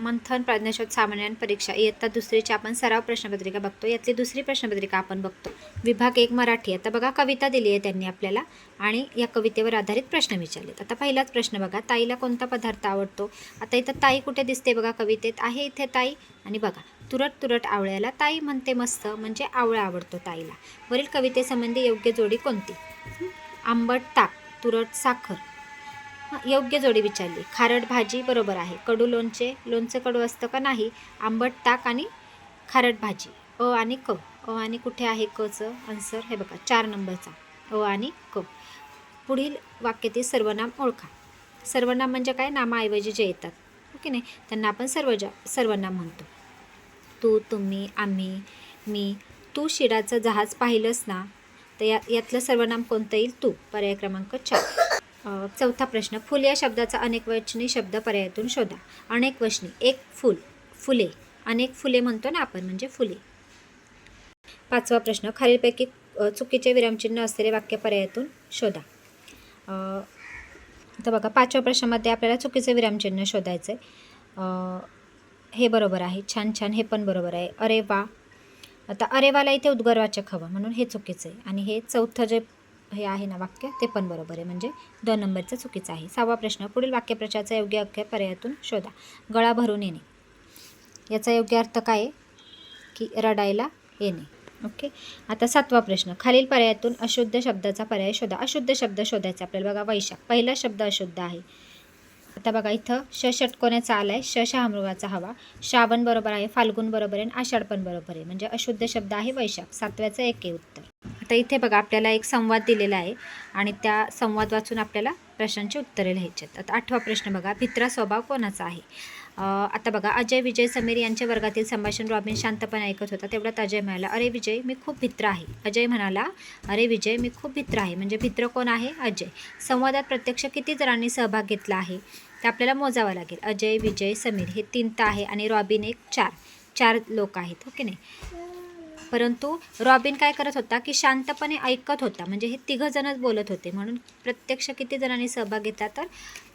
मंथन प्रज्ञाशोध सामान्य परीक्षा इयत्ता दुसरीची आपण सराव प्रश्नपत्रिका बघतो. यातली दुसरी प्रश्नपत्रिका आपण बघतो. विभाग एक मराठी. आता बघा कविता दिली आहे त्यांनी आपल्याला आणि या कवितेवर आधारित प्रश्न विचारलेत आता पहिलाच प्रश्न बघा ताईला कोणता पदार्थ आवडतो? आता इथं ताई कुठे दिसते बघा कवितेत? आहे इथे ताई? आणि बघा तुरट तुरट आवळ्याला ताई म्हणते मस्त म्हणजे आवळा आवडतो ताईला. वरील कवितेसंबंधी योग्य जोडी कोणती? आंबट ताक तुरट साखर. योग्य जोडी विचारली. खारट भाजी बरोबर आहे. कडू लोणचे लोणचं कडू असतं का नाही? आंबट ताक आणि खारट भाजी. अ आणि क. अ आणि कुठे आहे कचं आन्सर हे बघा चार नंबरचा. अ आणि क. पुढील वाक्यातील सर्वनाम ओळखा. सर्वनाम म्हणजे काय? नामाऐवजी जे येतात. हो ओके नाही? त्यांना आपण सर्वजा सर्वनाम म्हणतो. तू तुम्ही आम्ही मी. तू शिडाचं जहाज पाहिलंस ना? तर या यातलं सर्वनाम कोणतं येईल? तू. पर्याय क्रमांक चार. चौथा प्रश्न फुल या शब्दाचा अनेकवचनी शब्द पर्यायातून शोधा. अनेकवचनी एक फुल फुले. अनेक फुले म्हणतो ना आपण म्हणजे फुले. पाचवा प्रश्न खालीलपैकी चुकीचे विरामचिन्ह असलेले वाक्य पर्यायातून शोधा. तर बघा पाचव्या प्रश्नामध्ये आपल्याला चुकीचं विरामचिन्ह शोधायचं आहे हे बरोबर आहे छान छान हे पण बरोबर आहे. अरे वा. आता अरे वाला इथे उद्गारवाचक हवं म्हणून हे चुकीचं आहे आणि हे चौथं जे हे आहे ना वाक्य? ते पण बरोबर आहे. म्हणजे दोन नंबरचं चुकीचं आहे. सहावा प्रश्न पुढील वाक्यप्रचारचा योग्य वाक्य पर्यायातून शोधा. गळा भरून येणे. याचा योग्य अर्थ काय आहे? की रडायला येणे. ओके? आता सातवा प्रश्न खालील पर्यायातून अशुद्ध शब्दाचा पर्याय शोधा. अशुद्ध शब्द शोधायचा आपल्याला. बघा वैशाख. पहिला शब्द अशुद्ध आहे. आता बघा इथं श षटकोण्याचा आला आहे श शहामृगाचा हवा. श्रावण बरोबर आहे फाल्गुन बरोबर आहे आणि आषाढ पण बरोबर आहे. म्हणजे अशुद्ध शब्द आहे वैशाख. सातव्याचं एक आहे उत्तर. तर इथे बघा आपल्याला एक संवाद दिलेला आहे आणि त्या संवाद वाचून आपल्याला प्रश्नांची उत्तरे लिहायची आहेत. आता आठवा प्रश्न बघा भित्रा स्वभाव कोणाचा आहे? आता बघा अजय विजय समीर यांच्या वर्गातील संभाषण रॉबिन शांतपणे ऐकत होता तेवढ्यात अजय म्हणाला अरे विजय मी खूप भित्र आहे. अजय म्हणाला अरे विजय मी खूप भित्र आहे. म्हणजे भित्र कोण आहे? अजय. संवादात प्रत्यक्ष किती जणांनी सहभाग घेतला आहे? ते आपल्याला मोजावं लागेल. अजय विजय समीर हे तीन तर आहे आणि रॉबिन एक चार. चार लोक आहेत हो ओके नाही? परंतु रॉबिन काय करत होता की शांतपणे ऐकत होता. म्हणजे हे तिघं जणच बोलत होते. म्हणून प्रत्यक्ष किती जणांनी सहभाग घेतला तर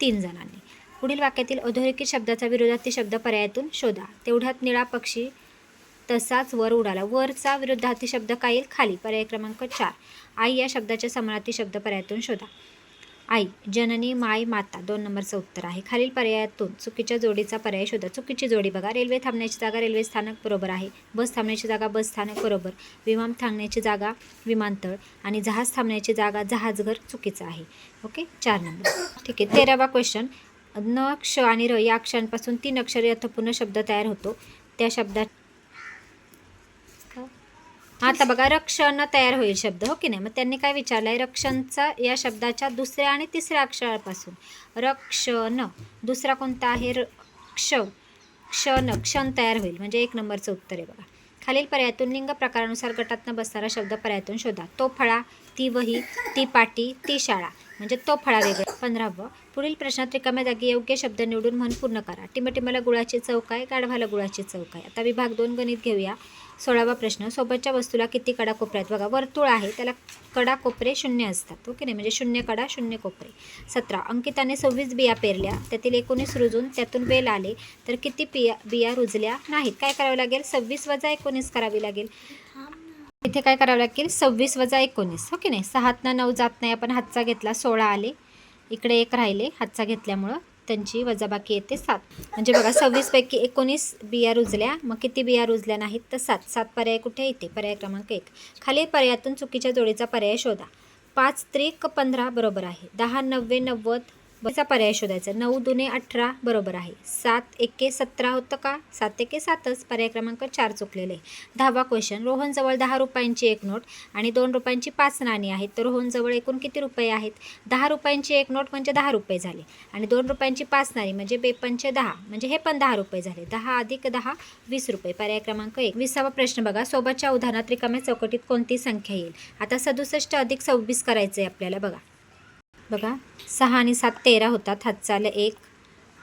तीन जणांनी. पुढील वाक्यातील अधोरेखित शब्दाचा विरोधार्थी शब्द पर्यायातून शोधा. तेवढ्यात निळा पक्षी तसाच वर उडाला. वरचा विरुद्धार्थी शब्द काय येईल? खाली. पर्याय क्रमांक चार. आई या शब्दाच्या समानार्थी शब्द पर्यायातून शोधा. आई जननी माय माता दोन नंबरचं उत्तर आहे. खालील पर्यायातून चुकीच्या जोडीचा पर्याय शोधा. चुकीची जोडी बघा. रेल्वे थांबण्याची जागा रेल्वे स्थानक बरोबर आहे. बस थांबण्याची जागा बस स्थानक बरोबर. विमान थांबण्याची जागा विमानतळ आणि जहाज थांबण्याची जागा जहाजघर चुकीचं आहे. ओके? चार नंबर. ठीक आहे. तेरावा क्वेश्चन न क्ष आणि र या अक्षरांपासून तीन अक्षरे अर्थपूर्ण शब्द तयार होतो. त्या शब्दात आता बघा रक्षण तयार होईल शब्द हो की नाही? मग त्यांनी काय विचारलं आहे रक्षणचा या शब्दाच्या दुसऱ्या आणि तिसऱ्या अक्षरापासून. रक्षण दुसरा कोणता आहे? र क्ष क्षण क्षण तयार होईल. म्हणजे एक नंबरचं उत्तर आहे बघा. खालील पर्यायातून लिंग प्रकारानुसार गटातनं बसणारा शब्द पर्यायातून शोधा. तो फळा ती वही ती पाटी ती शाळा. म्हणजे तो फळा वेगळा. पंधरावं. पुढील प्रश्नात रिकाम्या जागी योग्य शब्द निवडून म्हण पूर्ण करा. टिमटिमाला गुळाची चौक आहे गाढवाला गुळाची चौक आहे आता विभाग दोन गणित घेऊया. सोळावा प्रश्न सोबतच्या वस्तूला किती कडा कोपऱ्या आहेत बघा वर्तुळ आहे त्याला कडा कोपरे शून्य असतात ओके नाही? म्हणजे शून्य कडा शून्य कोपरे. सतरा अंकिताने सव्वीस बिया पेरल्या त्यातील एकोणीस रुजून त्यातून वेल आले तर किती बिया बिया रुजल्या नाहीत? काय करावं लागेल? सव्वीस वजा एकोणीस करावी लागेल. इथे काय करावं लागेल? सव्वीस वजा एकोणीस ओके नाही? सहातनं नऊ जात नाही आपण हातचा घेतला सोळा आले. इकडे एक राहिले हातचा घेतल्यामुळं. त्यांची वजाबाकी येते सात. म्हणजे बघा सव्वीसपैकी एकोणीस बिया रुजल्या. मग किती बिया रुजल्या नाहीत? तर सात. सात पर्याय कुठे येते? पर्याय क्रमांक एक. खालील पर्यायातून चुकीच्या जोडीचा पर्याय शोधा. पाच त्रिक पंधरा बरोबर आहे. दहा नव्वे नव्वद बचा पर्याय शोधायचा. नऊ दुने अठरा बरोबर आहे. सात एके सतरा होतं का? सात एके सातच. पर्याय क्रमांक चार चुकलेले. आहे दहावा क्वेश्चन रोहनजवळ दहा रुपयांची एक नोट आणि दोन रुपयांची पाच नाणी आहेत. तर रोहनजवळ एकूण किती रुपये आहेत? दहा रुपयांची एक नोट म्हणजे दहा रुपये झाले. आणि दोन रुपयांची पाच नाणी म्हणजे बेपंचे दहा. म्हणजे हे पण दहा रुपये झाले. दहा अधिक दहा वीस रुपये. पर्याय क्रमांक एक. विसावा प्रश्न बघा. सोबतच्या उदाहरणात रिकाम्या चौकटीत कोणती संख्या येईल? आता सदुसष्ट अधिक सव्वीस करायचं आहे आपल्याला बघा. बघा सहा आणि सात तेरा होतात. हातचाल एक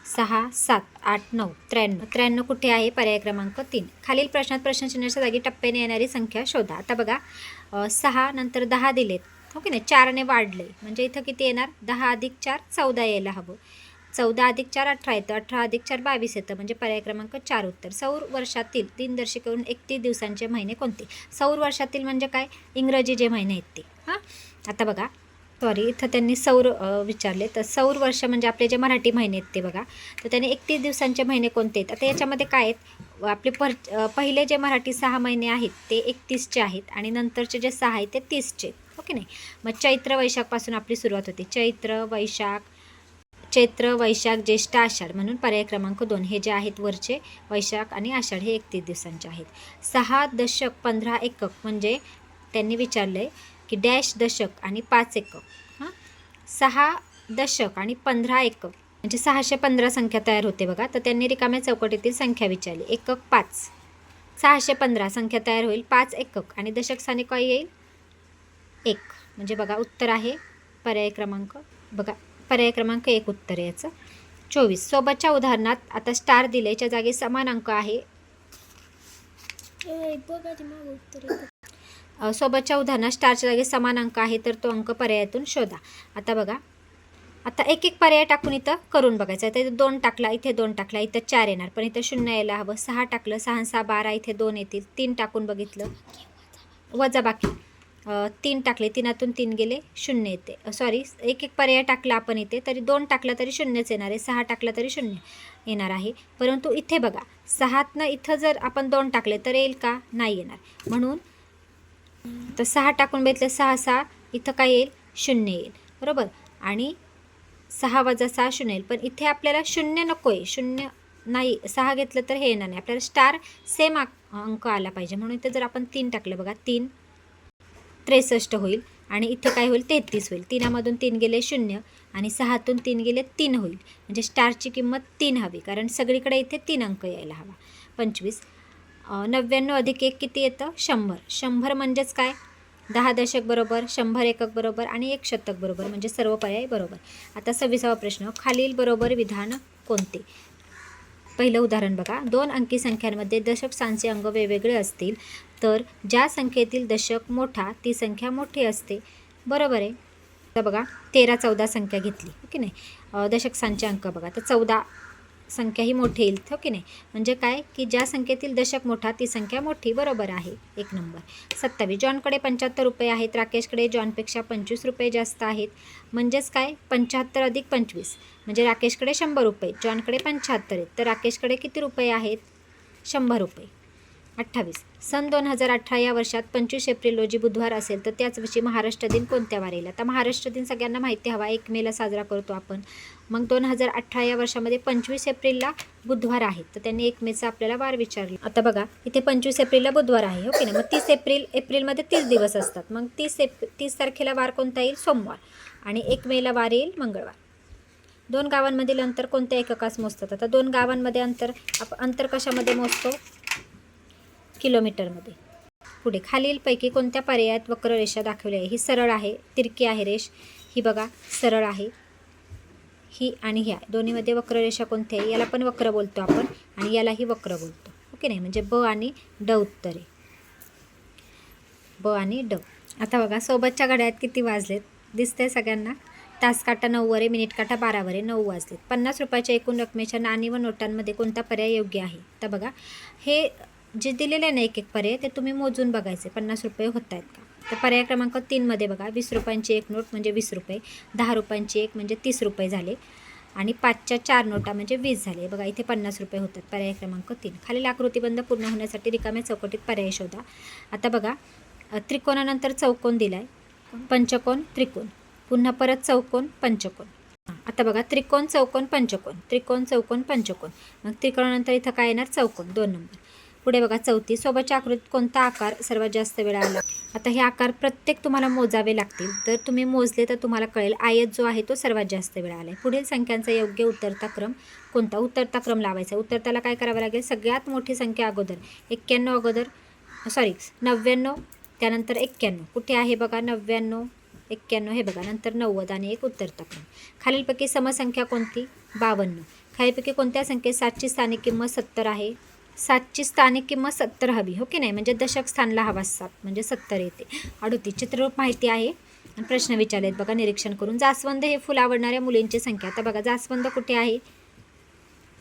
सहा सात आठ नऊ त्र्याण्णव. त्र्याण्णव कुठे आहे? पर्याय क्रमांक तीन. खालील प्रश्नात प्रश्नचिन्हाच्या जागी टप्प्याने येणारी संख्या शोधा. आता बघा सहा नंतर दहा दिलेत. हो ओके ना नाही? चारने वाढले. म्हणजे इथं किती येणार? दहा अधिक चार चौदा यायला हवं. चौदा अधिक चार अठरा येतं. अठरा अधिक चार बावीस येतं. म्हणजे पर्याय क्रमांक चार उत्तर. सौर वर्षातील तीन दिनदर्शिकेवरून एकतीस दिवसांचे महिने कोणते? सौर वर्षातील म्हणजे काय? इंग्रजी जे महिने आहेत ते. हां? आता बघा सॉरी इथं त्यांनी सौर विचारले. तर सौर वर्ष म्हणजे आपले जे मराठी महिने आहेत ते बघा. तर त्यांनी एकतीस दिवसांचे महिने कोणते आहेत? आता याच्यामध्ये काय आहेत? आपले पर पहिले जे मराठी सहा महिने आहेत ते एकतीसचे आहेत आणि नंतरचे जे सहा आहेत ते तीसचे ओके हो नाही? मग चैत्र वैशाखपासून आपली सुरुवात होते. चैत्र वैशाख चैत्र वैशाख ज्येष्ठ आषाढ म्हणून पर्याय क्रमांक दोन. हे जे आहेत वरचे वैशाख आणि आषाढ हे एकतीस दिवसांचे आहेत. सहा दशक पंधरा एकक म्हणजे त्यांनी विचारलं आहे की डॅश दशक आणि पाच एकक. हां? सहा दशक आणि पंधरा एकक. म्हणजे सहाशे पंधरा संख्या तयार होते बघा. तर त्यांनी रिकाम्या चौकटीतील संख्या विचारली. एकक पाच. सहाशे पंधरा संख्या तयार होईल. पाच एकक. आणि दशक स्थानी काय येईल? एक. म्हणजे बघा उत्तर आहे. पर्याय क्रमांक. बघा पर्याय क्रमांक एक उत्तर आहे याचं. चोवीस. सोबतच्या उदाहरणात आता स्टार दिलेच्या जागी समान अंक आहे. सोबतच्या उदाहरणात स्टारच्या जागी समान अंक आहे तर तो अंक पर्यायातून शोधा. आता बघा. आता एक एक पर्याय टाकून इथं करून बघायचं. आहे इथं दोन टाकला इथे दोन टाकला इथं चार येणार. पण इथं शून्य यायला हवं. सहा टाकलं सहा सहा बारा इथे दोन येतील. तीन टाकून बघितलं. वजा बाकी. तीन टाकले तीनातून तीन गेले शून्य येते. सॉरी एक एक पर्याय टाकला आपण इथे तरी दोन टाकला तरी शून्यच येणार आहे. सहा टाकला तरी शून्य येणार आहे. परंतु इथे बघा सहातनं इथं जर आपण दोन टाकले तर येईल का? नाही येणार. म्हणून तर सहा टाकून बघितलं सहा सहा. इथं काय येईल? शून्य येईल. बरोबर? आणि सहा वजा सहा शून्य येईल. पण इथे आपल्याला शून्य नको आहे. शून्य नाही सहा घेतलं तर हे येणार नाही. आपल्याला स्टार सेम अंक आला पाहिजे. म्हणून इथे जर आपण तीन टाकलं बघा तीन त्रेसष्ट होईल. आणि इथे काय होईल? तेहतीस होईल. तिनामधून तीन गेले शून्य आणि सहातून तीन गेले तीन होईल. म्हणजे स्टारची किंमत तीन हवी. कारण सगळीकडे इथे तीन अंक यायला हवा. पंचवीस. नव्याण्णव अधिक एक किती येतं? शंभर. शंभर म्हणजेच काय? दहा दशक बरोबर शंभर एकक बरोबर आणि एक शतक बरोबर म्हणजे सर्व पर्याय बरोबर. आता सव्वीसावा प्रश्न खालील बरोबर विधान कोणते? पहिलं उदाहरण बघा. दोन अंकी संख्यांमध्ये दशक सांचे अंग वेगवेगळे असतील तर ज्या संख्येतील दशक मोठा ती संख्या मोठी असते. बरोबर आहे? आता बघा तेरा चौदा संख्या घेतली हो की नाही दशक सांचे अंक बघा. तर चौदा संख्या ही मोठी येईल हो की नाही? म्हणजे काय? की ज्या संख्येतील दशक मोठा ती संख्या मोठी बरोबर आहे. एक नंबर. सत्तावीस. जॉनकडे पंच्याहत्तर रुपये आहेत. राकेशकडे जॉनपेक्षा पंचवीस रुपये जास्त आहेत. म्हणजेच काय? पंच्याहत्तर अधिक पंचवीस. म्हणजे राकेशकडे शंभर रुपये जॉनकडे पंच्याहत्तर आहेत. तर राकेशकडे किती रुपये आहेत? शंभर रुपये. अठ्ठावीस. सन दोन हजार अठरा या वर्षात पंचवीस एप्रिल रोजी बुधवार असेल तर त्याच वर्षी महाराष्ट्र दिन कोणत्या वार येईल आता महाराष्ट्र दिन सगळ्यांना माहिती हवा एक मेला साजरा करतो आपण. मग दोन हजार अठरा या वर्षामध्ये पंचवीस एप्रिलला बुधवार आहे तर त्यांनी एक मेचा आपल्याला वार विचारला. आता बघा इथे पंचवीस एप्रिलला बुधवार आहे ओके ना? मग तीस एप्रिल एप्रिलमध्ये तीस दिवस असतात. मग तीस एप तीस तारखेला वार कोणता येईल? सोमवार. आणि एक मेला वार येईल मंगळवार. दोन गावांमधील अंतर कोणत्या एककास मोजतात? आता दोन गावांमध्ये अंतर आपण अंतर कशामध्ये मोजतो? किलोमीटरमध्ये. पुढे खालीलपैकी कोणत्या पर्यायात वक्ररेषा दाखवली आहे? ही सरळ आहे तिरकी आहे रेष. ही बघा सरळ आहे. ही आणि ह्या दोन्हीमध्ये वक्ररेषा कोणती आहे? याला पण वक्र बोलतो आपण आणि यालाही वक्र बोलतो. ओके नाही? म्हणजे ब आणि ड उत्तरे. ब आणि ड. आता बघा सोबतच्या घड्यात किती वाजलेत? दिसतंय सगळ्यांना? तास काटा नऊवर आहे मिनिट काटा बारावर आहे नऊ वाजलेत. पन्नास रुपयाच्या एकूण रकमेच्या नाणी व नोटांमध्ये कोणता पर्याय योग्य आहे? तर बघा हे जे दिलेले आहे ना एक एक पर्याय ते तुम्ही मोजून बघायचे. पन्नास रुपये होत आहेत का? तर पर्याय क्रमांक तीनमध्ये बघा. वीस रुपयांची एक नोट म्हणजे वीस रुपये. दहा रुपयांची एक म्हणजे तीस रुपये झाले. आणि पाचच्या चार नोटा म्हणजे वीस झाले. बघा इथे पन्नास रुपये होतात. पर्याय क्रमांक तीन. खालील आकृतीबंद पूर्ण होण्यासाठी रिकाम्या चौकटीत पर्याय शोधा. आता बघा त्रिकोणानंतर चौकोन दिला आहे पंचकोन त्रिकोण. पुन्हा परत चौकोन पंचकोन. हां, आता बघा त्रिकोण चौकोन पंचकोन. त्रिकोण चौकोन पंचकोन. मग त्रिकोणानंतर इथं काय येणार? चौकोन. दोन नंबर. पुढे बघा चौथी. सोबतच्या आकृतीत कोणता आकार सर्वात जास्त वेळा आला? आता हे आकार प्रत्येक तुम्हाला मोजावे लागतील. तर तुम्ही मोजले तर तुम्हाला कळेल आयत जो आहे तो सर्वात जास्त वेळा आला आहे पुढील संख्यांचा योग्य उतरता क्रम कोणता? उतरता क्रम लावायचा उतरताला काय करावं लागेल? सगळ्यात मोठी संख्या अगोदर. एक्क्याण्णव अगोदर सॉरी नव्याण्णव त्यानंतर एक्क्याण्णव. कुठे आहे बघा? नव्याण्णव एक्क्याण्णव. हे बघा नंतर नव्वद आणि एक उत्तरता क्रम. खालीलपैकी समसंख्या कोणती? बावन्न. खालीलपैकी कोणत्या संख्येत सातची स्थानिक किंमत सत्तर आहे? सातची स्थानिक किंमत सत्तर हवी हो की नाही? म्हणजे दशक स्थानला हवा सात म्हणजे सत्तर येते. अडोतीस चित्ररूप माहिती आहे. प्रश्न विचारलेत बघा निरीक्षण करून. जास्वंद हे फुल आवडणाऱ्या मुलींची संख्या. आता बघा जास्वंद कुठे आहे?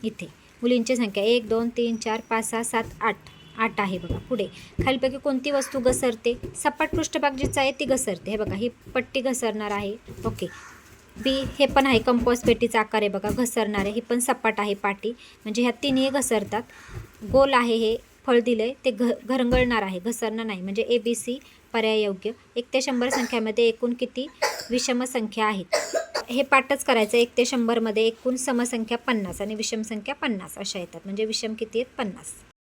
इथे. मुलींची संख्या एक दोन तीन चार पाच सहा सात आठ. आठ आहे बघा पुढे. खालीपैकी कोणती वस्तू घसरते? सपाट पृष्ठभाग जिचा आहे ती घसरते. हे बघा ही पट्टी घसरणार आहे. ओके. बी हे पण आहे कंपोस्ट पेटीचा आकार आहे बघा घसरणार. आहे ही पण सपाट आहे पाटी. म्हणजे ह्या तिन्ही घसरतात. गोल आहे हे फळ दिलं ते घ घरंगळणार आहे घसरणार नाही. म्हणजे ए बी सी पर्याय योग्य एक ते शंभर संख्यामध्ये एकूण किती विषम संख्या आहेत? हे पाठच करायचं एक ते शंभरमध्ये एकूण समसंख्या पन्नास आणि विषम संख्या पन्नास अशा येतात. म्हणजे विषम किती आहेत? पन्नास.